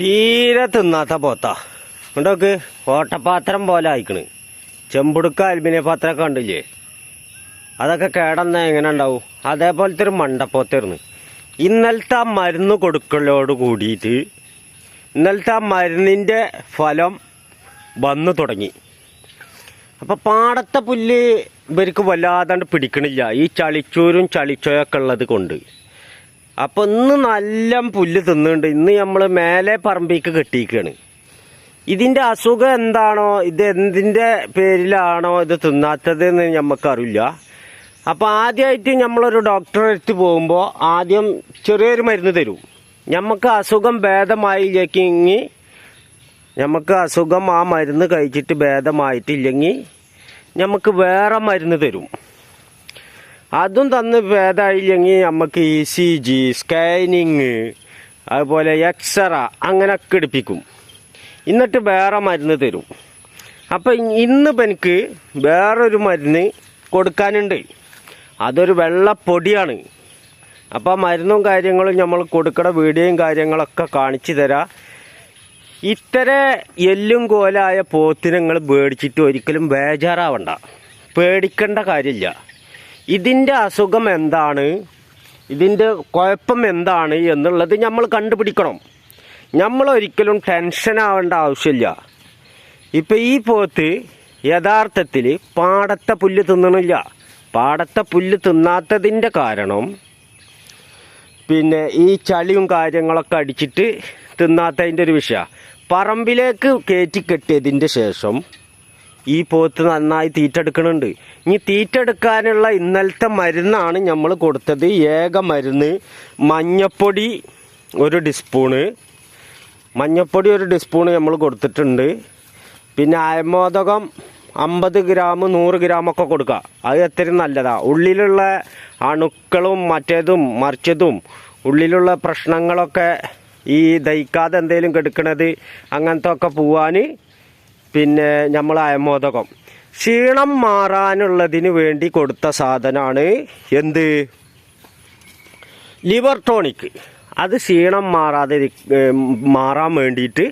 തീരെ തിന്നാത്ത പോത്ത. ഉണ്ടോക്ക് ഓട്ടപാത്രം പോലെ ആയിക്കണ്. ചെമ്പുടുക്ക അലുമിനിയ പാത്രമൊക്കെ കണ്ടില്ലേ? അതൊക്കെ കേടന്ന എങ്ങനെ ഉണ്ടാവും? അതേപോലത്തെ ഒരു മണ്ടപ്പോത്തായിരുന്നു. ഇന്നലത്തെ ആ മരുന്ന് കൊടുക്കലോട് കൂടിയിട്ട് ഇന്നലത്തെ ആ മരുന്നിന്റെ ഫലം വന്നു തുടങ്ങി. അപ്പോൾ പാടത്തെ പുല്ല് ഇവർക്ക് വല്ലാതാണ്ട് പിടിക്കണില്ല. ഈ ചളിച്ചൂരും ചളിച്ചോയൊക്കെ ഉള്ളത് കൊണ്ട്. അപ്പൊ ഇന്ന് നല്ല പുല്ല് തിന്നുന്നുണ്ട്. ഇന്ന് നമ്മൾ മേലെ പറമ്പിക്ക് കെട്ടിയിരിക്കുകയാണ്. ഇതിന്റെ അസുഖം എന്താണോ ഇത് എന്തിന്റെ പേരിലാണോ ഇത് തിന്നാത്തത് എന്ന് നമുക്കറിയില്ല അപ്പൊ ആദ്യമായിട്ട് നമ്മളൊരു ഡോക്ടറെ അടുത്ത് പോകുമ്പോൾ ആദ്യം ചെറിയൊരു മരുന്ന് തരും. നമുക്ക് അസുഖം ഭേദമായില്ലെങ്കിൽ നമുക്ക് അസുഖം ആ മരുന്ന് കഴിച്ചിട്ട് ഭേദമായിട്ടില്ലെങ്കിൽ നമുക്ക് വേറെ മരുന്ന് തരും. അതും തന്ന് ഭേദമായില്ലെങ്കിൽ നമുക്ക് ഇ സി ജി സ്കാനിങ് അതുപോലെ എക്സറ അങ്ങനെയൊക്കെ എടുപ്പിക്കും. എന്നിട്ട് വേറെ മരുന്ന് തരും. അപ്പം ഇന്നിപ്പോൾ എനിക്ക് വേറൊരു മരുന്ന് കൊടുക്കാനുണ്ട്. അതൊരു വെള്ളപ്പൊടിയാണ്. അപ്പോൾ മരുന്നും കാര്യങ്ങളും നമ്മൾ കൊടുക്കണ വീഡിയോയും കാര്യങ്ങളൊക്കെ കാണിച്ചു തരാം. ഇത്തര എല്ലും കോലായ പോത്തിനങ്ങൾ നിങ്ങൾ പേടിച്ചിട്ട് ഒരിക്കലും ബേജാറാവണ്ട. പേടിക്കേണ്ട കാര്യമില്ല ഇതിന്റെ അസുഖം എന്താണ്? ഇതിന്റെ കുഴപ്പം എന്താണ് എന്നുള്ളത് നമ്മൾ കണ്ടുപിടിക്കണം. നമ്മൾ ഒരിക്കലും ടെൻഷൻ ആവേണ്ട ആവശ്യമില്ല. ഇപ്പം ഈ പോത്ത് യഥാർത്ഥത്തിൽ പാടത്തെ പുല്ല് തിന്നണില്ല. പാടത്തെ പുല്ല് തിന്നാത്തതിന്റെ കാരണം പിന്നെ ഈ ചളിയും കാര്യങ്ങളൊക്കെ അടിച്ചിട്ട് തിന്നാത്തതിന്റെ ഒരു വിഷയമാണ് പറമ്പിലേക്ക് കയറ്റി കെട്ടിയതിന്റെ ശേഷം ഈ പോത്ത് നന്നായി തീറ്റെടുക്കണുണ്ട്. ഇനി തീറ്റെടുക്കാനുള്ള ഇന്നലത്തെ മരുന്നാണ് നമ്മൾ കൊടുത്തത്. ഏക മരുന്ന് മഞ്ഞപ്പൊടി ഒരു ഡിസ്പൂണ് മഞ്ഞപ്പൊടി ഒരു ഡിസ്പൂണ് നമ്മൾ കൊടുത്തിട്ടുണ്ട്. പിന്നെ അയമോദകം അമ്പത് ഗ്രാം നൂറ് ഗ്രാമൊക്കെ കൊടുക്കുക അത് എത്രയും നല്ലതാണ് ഉള്ളിലുള്ള അണുക്കളും മറ്റേതും മറിച്ചതും ഉള്ളിലുള്ള പ്രശ്നങ്ങളൊക്കെ ഈ ദഹിക്കാതെ എന്തെങ്കിലും കെടുക്കണത് അങ്ങനത്തെ ഒക്കെ പോവാൻ പിന്നെ നമ്മൾ അയമോദകം. ക്ഷീണം മാറാനുള്ളതിന് വേണ്ടി കൊടുത്ത സാധനമാണ് എന്ത്? ലിവർ ടോണിക് അത് ക്ഷീണം മാറാതെ മാറാൻ വേണ്ടിയിട്ട്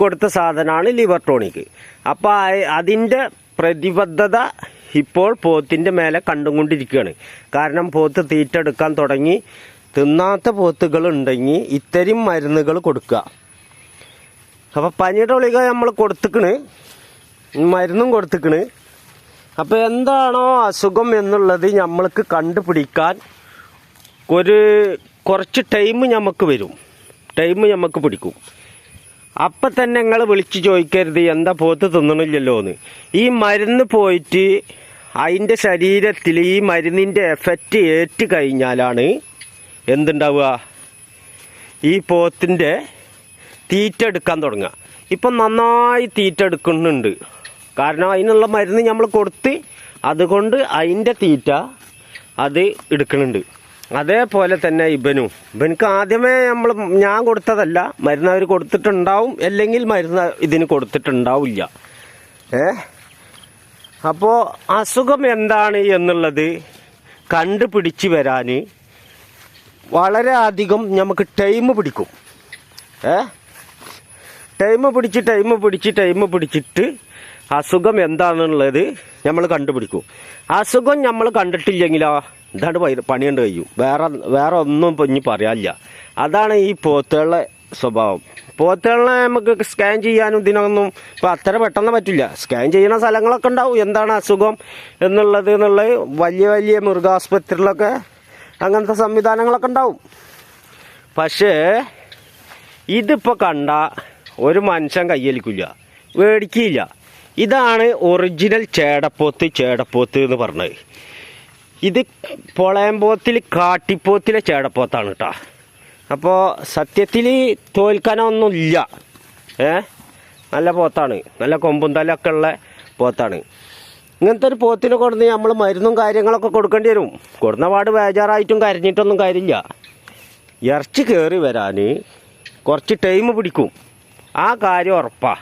കൊടുത്ത സാധനമാണ് ലിവർ ടോണിക് അപ്പോൾ അതിന്റെ പ്രതിബദ്ധത ഇപ്പോൾ പോത്തിന്റെ മേലെ കണ്ടുകൊണ്ടിരിക്കുകയാണ്. കാരണം പോത്ത് തീറ്റെടുക്കാൻ തുടങ്ങി തിന്നാത്ത പോത്തുകൾ ഉണ്ടെങ്കിൽ ഇത്തരം മരുന്നുകൾ കൊടുക്കുക. അപ്പോൾ പനിയുടെ ഗുളിക നമ്മൾ കൊടുത്തിക്കണ്. മരുന്നും കൊടുത്തിക്കണ്. അപ്പോൾ എന്താണോ അസുഖം എന്നുള്ളത് നമ്മൾക്ക് കണ്ടുപിടിക്കാൻ ഒരു കുറച്ച് ടൈം നമുക്ക് വരും. ടൈം നമുക്ക് പിടിക്കും. അപ്പം തന്നെ നിങ്ങൾ വിളിച്ച് ചോദിക്കരുത് എന്താ പോത്ത് തിന്നണില്ലല്ലോ എന്ന് ഈ മരുന്ന് പോയിട്ട് അതിന്റെ ശരീരത്തിൽ ഈ മരുന്നിന്റെ എഫക്റ്റ് ഏറ്റ് കഴിഞ്ഞാലാണ് എന്തുണ്ടാവുക? ഈ പോത്തിന്റെ തീറ്റ എടുക്കാൻ തുടങ്ങുക. ഇപ്പം നന്നായി തീറ്റ എടുക്കുന്നുണ്ട്. കാരണം അതിനുള്ള മരുന്ന് നമ്മൾ കൊടുത്ത് അതുകൊണ്ട് അതിന്റെ തീറ്റ അത് എടുക്കുന്നുണ്ട് അതേപോലെ തന്നെ ഇബനും. ഇബനിക്ക് ആദ്യമേ നമ്മൾ ഞാൻ കൊടുത്തതല്ല. മരുന്ന് അവർ കൊടുത്തിട്ടുണ്ടാവും. അല്ലെങ്കിൽ മരുന്ന് ഇതിന് കൊടുത്തിട്ടുണ്ടാവില്ല. ഏ? അപ്പോൾ അസുഖം എന്താണ് എന്നുള്ളത് കണ്ടുപിടിച്ച് വരാൻ വളരെ അധികം നമുക്ക് ടൈം പിടിക്കും. ഏ? ടൈം പിടിച്ച് ടൈം പിടിച്ച് ടൈം പിടിച്ചിട്ട് അസുഖം എന്താണെന്നുള്ളത് നമ്മൾ കണ്ടുപിടിക്കും. അസുഖം നമ്മൾ കണ്ടിട്ടില്ലെങ്കിലോ എന്താണ് പണിയുണ്ട് കഴിയും വേറെ വേറെ ഒന്നും ഇപ്പം ഇനി പറയാനില്ല. അതാണ് ഈ പോത്തുകളുടെ സ്വഭാവം. പോത്തുകളെ നമുക്ക് സ്കാൻ ചെയ്യാനും ഇതിനൊന്നും ഇപ്പം അത്ര പെട്ടെന്ന് പറ്റില്ല. സ്കാൻ ചെയ്യുന്ന സ്ഥലങ്ങളൊക്കെ ഉണ്ടാവും. എന്താണ് അസുഖം എന്നുള്ളത് എന്നുള്ളത് വലിയ വലിയ മൃഗാസ്പത്രിയിലൊക്കെ അങ്ങനത്തെ സംവിധാനങ്ങളൊക്കെ ഉണ്ടാവും. പക്ഷേ ഇതിപ്പോൾ കണ്ട ഒരു മനുഷ്യൻ കയ്യേലിക്കില്ല മേടിക്കില്ല ഇതാണ് ഒറിജിനൽ ചേടപ്പോത്ത് ചേടപ്പോത്ത് എന്ന് പറഞ്ഞത്. ഇത് പൊളയമ്പോത്തിൽ കാട്ടിപ്പോത്തിലെ ചേടപ്പോത്താണ് കേട്ടോ അപ്പോൾ സത്യത്തിൽ തോൽക്കാനൊന്നുമില്ല. ഏ? നല്ല പോത്താണ്. നല്ല കൊമ്പും തലൊക്കെ ഉള്ള പോത്താണ്. ഇങ്ങനത്തെ ഒരു പോത്തിന് കൊടുന്ന് നമ്മൾ മരുന്നും കാര്യങ്ങളൊക്കെ കൊടുക്കേണ്ടി വരും. കൊടുന്ന പാട് ബേജാറായിട്ടും കരഞ്ഞിട്ടൊന്നും കാര്യമില്ല. ഇറച്ചി കയറി വരാൻ കുറച്ച് ടൈം പിടിക്കും. ആ കാര്യം ഉറപ്പാ.